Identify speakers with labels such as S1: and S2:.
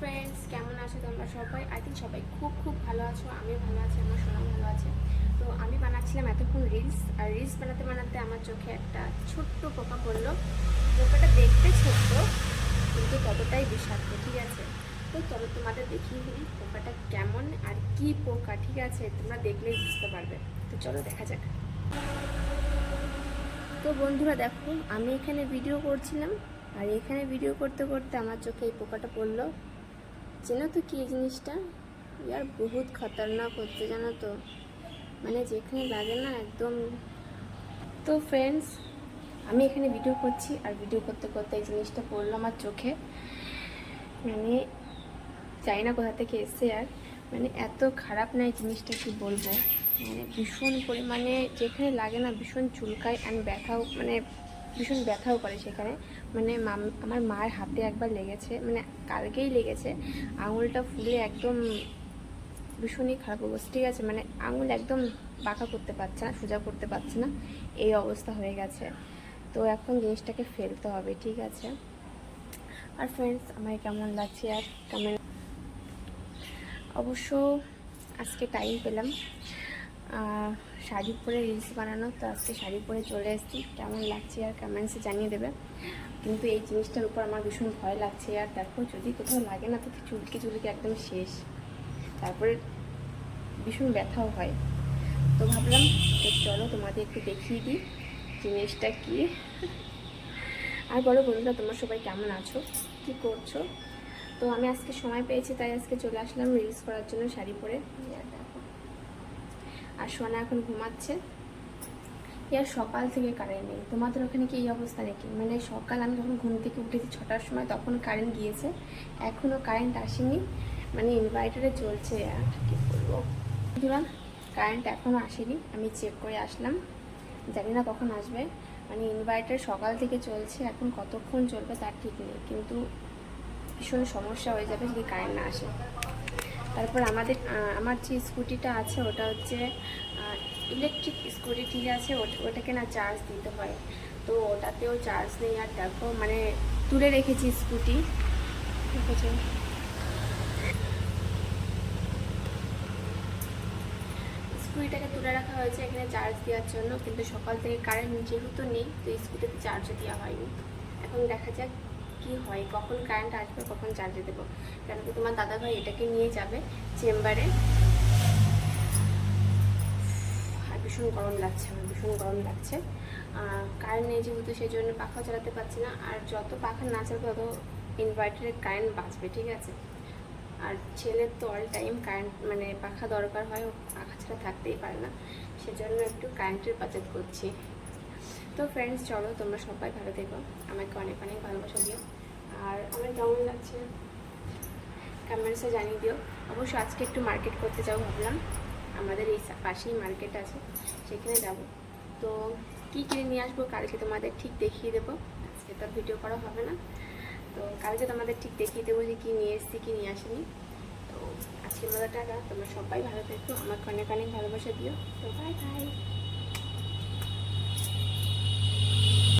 S1: Friends কেমন আছো তোমরা সবাই? আই থিঙ্ক সবাই খুব খুব ভালো আছো আমি ভালো আছি, আমার সোনা ভালো আছে। তো আমি বানাচ্ছিলাম এতক্ষণ রিলস, আর রিলস বানাতে বানাতে আমার চোখে একটা ছোট্ট পোকা পড়ল। পোকাটা দেখতে ছোট্ট, কিন্তু ততটাই বিষাক্ত, ঠিক আছে? তো চলো তোমাদের দেখিয়ে দিই পোকাটা কেমন আর কি পোকা, ঠিক আছে? তোমরা দেখলেই বুঝতে পারবে। তো চলো দেখা যাক। তো বন্ধুরা দেখো, আমি এখানে ভিডিও করছিলাম, আর এখানে ভিডিও করতে করতে আমার চোখে এই পোকাটা পড়ল। চেনো তো কী জিনিসটা? ইয়ার বহুত খতরনাক হচ্ছে, জানো তো। মানে যেখানে লাগে না একদম। তো ফ্রেন্ডস আমি এখানে ভিডিও করছি, আর ভিডিও করতে করতে এই জিনিসটা পড়ল আমার চোখে। মানে জানি না কোথা থেকে এসছে আর। মানে এত খারাপ না এই জিনিসটা কি বলব? মানে ভীষণ পরিমাণে যেখানে লাগে না ভীষণ চুলকায় অ্যান্ড ব্যথাও মানে ভীষণ ব্যথাও করে সেখানে। মানে আমার মার হাতে একবার লেগেছে মানে কালকেই লেগেছে। আঙুলটা ফুলে একদম ভীষণই খারাপ অবস্থা। ঠিক আছে মানে আঙুল একদম বাঁকা করতে পারছে না, সোজা করতে পারছে না। এই অবস্থা হয়ে গেছে। তো এখন জিনিসটাকে ফেলতে হবে, ঠিক আছে? আর ফ্রেন্ডস আমার কেমন লাগছে আর কেমন অবশ্য আজকে টাইম পেলাম। শাড়ি পরে রিলস বানানো, তো আজকে শাড়ি পরে চলে এসেছি। কেমন লাগছে আর কমেন্টসে জানিয়ে দেবে। কিন্তু এই জিনিসটার উপর আমার ভীষণ ভয় লাগছে। আর দেখো, যদি কোথাও লাগে না তো চুলকে চুলকে একদম শেষ। তারপরে ভীষণ ব্যথাও হয়। তো ভাবলাম যে চলো তোমাদের একটু দেখিয়ে দিই জিনিসটা কি। আর বলো বন্ধুরা, তোমরা সবাই কেমন আছো? কি করছ? তো আমি আজকে সময় পেয়েছি, তাই আজকে চলে আসলাম রিলস করার জন্য শাড়ি পরে। আর সোনা এখন ঘুমাচ্ছে। ইয়ার সকাল থেকে কারেন্ট নেই। তোমাদের ওখানে কি এই অবস্থা নাকি? মানে সকাল আমি যখন ঘুম থেকে উঠেছি ছটার সময় তখন কারেন্ট গিয়েছে। এখনও কারেন্ট আসেনি। মানে ইনভার্টারে চলছে আর কি করব বন্ধুরা কারেন্ট এখনও আসেনি। আমি চেক করে আসলাম। জানি না কখন আসবে। মানে ইনভার্টার সকাল থেকে চলছে, এখন কতক্ষণ চলবে তার ঠিক নেই। কিন্তু ভীষণ সমস্যা হয়ে যাবে যদি কারেন্ট না আসে। তারপর আমাদের আমার যে স্কুটিটা আছে, ওটা হচ্ছে ইলেকট্রিক স্কুটি ঠিক আছে, ওট- ওটাকে না চার্জ দিতে হয়। তো ওটাতেও চার্জ নেই আর দেখো মানে তুলে রেখেছি স্কুটি। দেখেছ স্কুটিটাকে তুলে রাখা হয়েছে এখানে চার্জ দেওয়ার জন্য, কিন্তু সকাল থেকে কারেন্ট যেহেতু নেই, তো স্কুটিতে চার্জও দেওয়া হয়নি। এখন দেখা যাক কি হয়, কখন কারেন্ট আসবে, কখন চার্জে দেবো। কেন কি তোমার দাদাভাই এটাকে নিয়ে যাবে চেম্বারে। আর ভীষণ গরম লাগছে, আমার ভীষণ গরম লাগছে। কারেন্ট নেই যেহেতু সেই জন্য পাখা চালাতে পারছি না। আর যত পাখা না চালাবে, তত ইনভার্টারের কারেন্ট বাঁচবে, ঠিক আছে? আর ছেলের তো অল টাইম কারেন্ট মানে পাখা দরকার হয় পাখা ছাড়া থাকতেই পারে না। সেজন্য একটু কারেন্টের বাজেট করছি। তো ফ্রেন্ডস চলো, তোমরা সবাই ভালো থেকো। আমাকে অনেক অনেক ভালোবাসা দিও। আর আমার কেমন লাগছে? কমেন্টসে জানিয়ে দিও। অবশ্য আজকে একটু মার্কেট করতে যাব ভাবলাম। আমাদের এই পাশেই মার্কেট আছে, সেখানে যাব। তো কী কিনে নিয়ে আসব কালকে তোমাদের ঠিক দেখিয়ে দেবো। আজকে তো ভিডিও করা হবে না। তো কালকে তোমাদের ঠিক দেখিয়ে দেবো যে কী নিয়ে এসেছি, কী নিয়ে আসিনি। তো আজকের মতো টাকা, তোমরা সবাই ভালো থেকো। আমাকে অনেক অনেক ভালোবাসা দিও। তো বাই বাই